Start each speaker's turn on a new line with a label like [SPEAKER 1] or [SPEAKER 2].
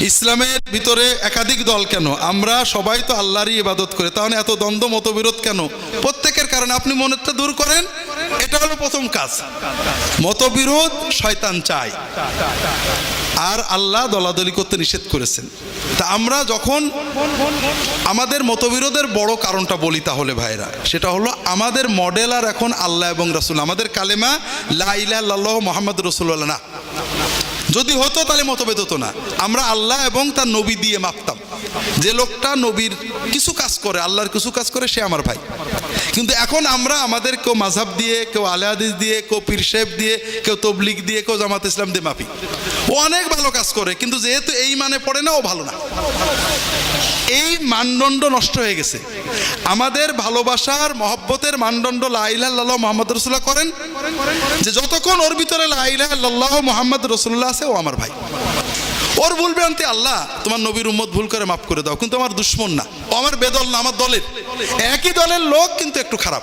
[SPEAKER 1] ইসলামের ভিতরে একাধিক দল কেন? আমরা সবাই তো আল্লাহরই ইবাদত করে। তাহলে এত দ্বন্দ্ব, মতবিরোধ কেন? প্রত্যেকের কারণে আপনি মনেরটা দূর করেন। এটা হলো প্রথম কাজ। মতবিরোধ শয়তান চায়। আর আল্লাহ দলাদলি করতে নিষেধ করেছেন। তা আমরা যখন আমাদের মতবিরোধের বড় কারণটা বলি তাহলে ভাইরা, সেটা হলো আমাদের মডেল আর এখন আল্লাহ এবং রাসুল। আমাদের কালেমা লাইলা আল্লাহ মোহাম্মদ রসুল্লাহ না। যদি হতো তাহলে মতভেদ হতো না। আমরা আল্লাহ এবং তার নবী দিয়ে মাপতাম। যে লোকটা নবীর কিছু কাজ করে, আল্লাহর কিছু কাজ করে, সে আমার ভাই। কিন্তু এখন আমরা আমাদের কেউ মাঝাব দিয়ে, কেউ আলে হাদিস দিয়ে, কেউ পীর সাহেব দিয়ে, কেউ তবলিক দিয়ে, কেউ জামাত ইসলাম দিয়ে মাপি ও অনেক ভালো কাজ করে, কিন্তু যেহেতু এই মানে পড়ে না, ও ভালো না। এই মানদণ্ড নষ্ট হয়ে গেছে। আমাদের ভালোবাসার, মহব্বতের মানদণ্ড লাইলাহ মোহাম্মদ রসুল্লাহ করেন, যে যতক্ষণ ওর ভিতরে লাইলাহ মোহাম্মদ রসুল্লাহ আছে, ও আমার ভাই। ওর ভুল ভ্রান্তি আল্লাহ, তোমার নবীর উম্মত ভুল করে মাফ করে দাও, কিন্তু আমার দুশ্মন না। আমার বেদল না, আমার দলের। একই দলের লোক, কিন্তু একটু খারাপ।